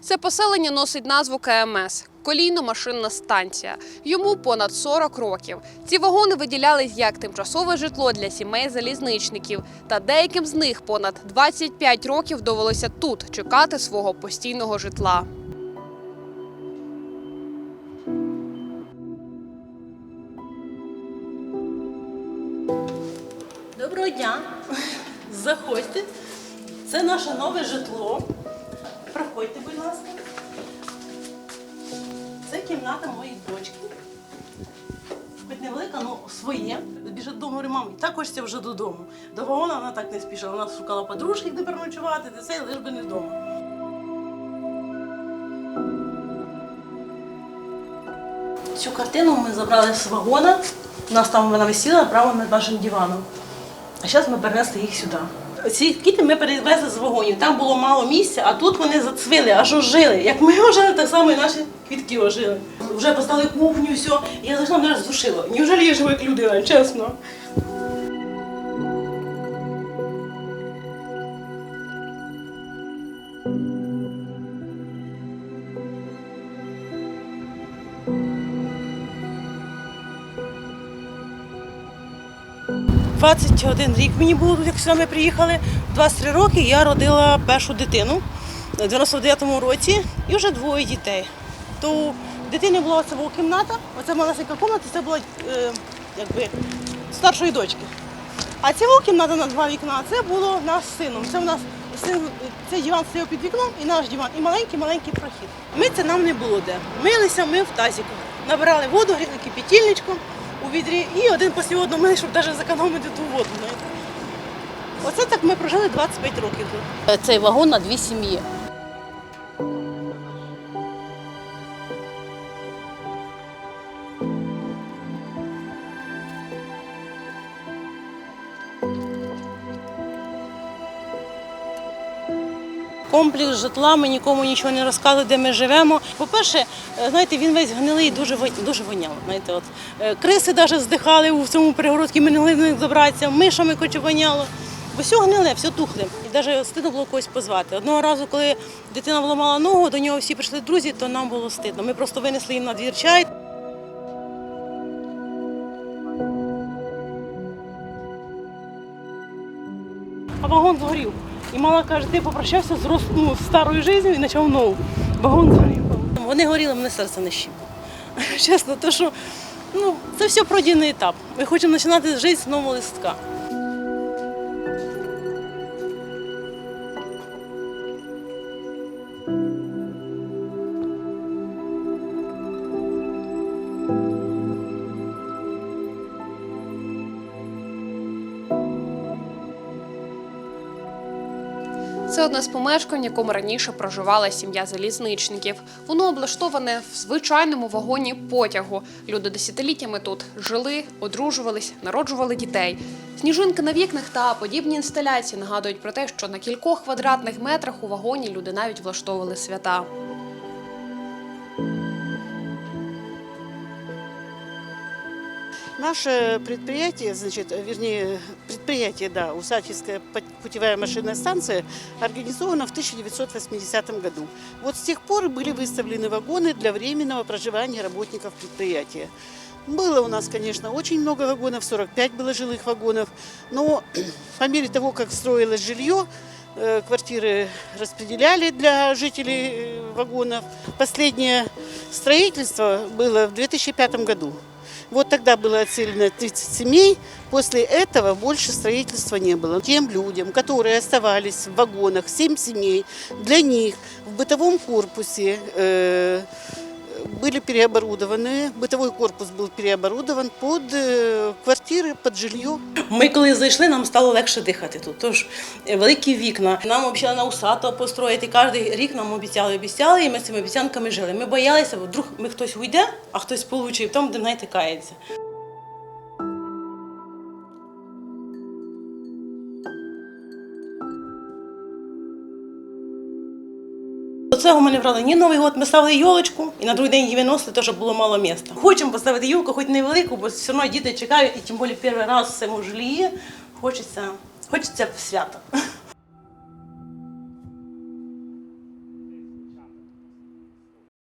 Це поселення носить назву КМС колійно-машинна станція. Йому понад 40 років. Ці вагони виділялись як тимчасове житло для сімей залізничників, та деяким з них понад 25 років довелося тут чекати свого постійного житла. Доброго дня. Заходьте. Це наше нове житло. Проходьте, будь ласка. Це кімната моєї дочки. Хоч невелика, але своє. Біжить додому, говорю, мам, так хочеться вже додому. До вагона вона так не спішила. Вона шукала подружки, де переночувати, де це, лиш би не вдома. Цю картину ми забрали з вагона. У нас там вона висіла право над нашим диваном. А зараз ми перенесли їх сюди. Ці квіти ми перевезли з вагонів. Там було мало місця, а тут вони зацвили, аж ожили. Як ми ожили, так само і наші квітки ожили. Вже поставили кухню, все. Я зайшла, мене здушило. Неужели я живу людина, чесно. – 21 рік мені було як сюди ми приїхали. 23 роки я родила першу дитину в 99-му році і вже двоє дітей. То у дитини була оця була кімната, оця маленька кімната, це була е, якби старшої дочки. А ця кімната на два вікна, це було наш з сином. Це у нас син, цей диван стояв під вікном і наш диван, і маленький-маленький прохід. Ми це нам не було де. Милися ми в тазіку. Набирали воду, гріли кипятильничком у відрі і один після одного щоб навіть зекономити ту воду. Оце так ми прожили 25 років тут. Цей вагон на дві сім'ї. Комплекс житла, ми нікому нічого не розказували, де ми живемо. По-перше, е, знаєте, він весь гнилий, дуже дуже воняв. Знаєте, от е, криси навіть здихали у цьому перегородці, ми не могли до них добратися, мишами хоч воняло. Бо все гниле, все тухле. І навіть стидно було когось позвати. Одного разу, коли дитина вламала ногу, до нього всі прийшли друзі, то нам було стидно. Ми просто винесли їм на двір чай. А вагон згорів. І мала каже, ти попрощався з, ну, з старою життю і почав нову. Вагон горів. Вони горіли, мене серце не щіпло. Чесно, то що ну, це все пройдений етап. Ми хочемо починати життя з нового листка. Це одне з помешкань, в якому раніше проживала сім'я залізничників. Воно облаштоване в звичайному вагоні потягу. Люди десятиліттями тут жили, одружувались, народжували дітей. Сніжинки на вікнах та подібні інсталяції нагадують про те, що на кількох квадратних метрах у вагоні люди навіть влаштовували свята. Наше предприятие, значит, вернее, предприятие, да, Усачевская путевая машинная станция, организовано в 1980 году. Вот с тех пор были выставлены вагоны для временного проживания работников предприятия. Было у нас, конечно, очень много вагонов, 45 было жилых вагонов, но по мере того, как строилось жилье, э, квартиры распределяли для жителей э, вагонов. Последнее строительство было в 2005 году. Вот тогда было отселено 30 семей. После этого больше строительства не было. Тем людям, которые оставались в вагонах, 7 семей, для них в бытовом корпусе э, были переоборудованы, бытовой корпус был переоборудован под э, квартиры, под жилье. Ми коли зайшли, нам стало легше дихати тут. Тож е, великі вікна. Нам обіцяли на усато построїти. Кожен рік нам обіцяли, обіцяли, і ми з цими обіцянками жили. Ми боялися, бо вдруг ми хтось уйде, а хтось получить, тому де знаєте, кається. Цього ми не брали ні Новий год, ми ставили йолочку і на другий день її виносили, що було мало міста. Хочемо поставити йолку, хоч невелику, бо все одно діти чекають, і тим більше перший раз в цьому жильї хочеться, хочеться свято.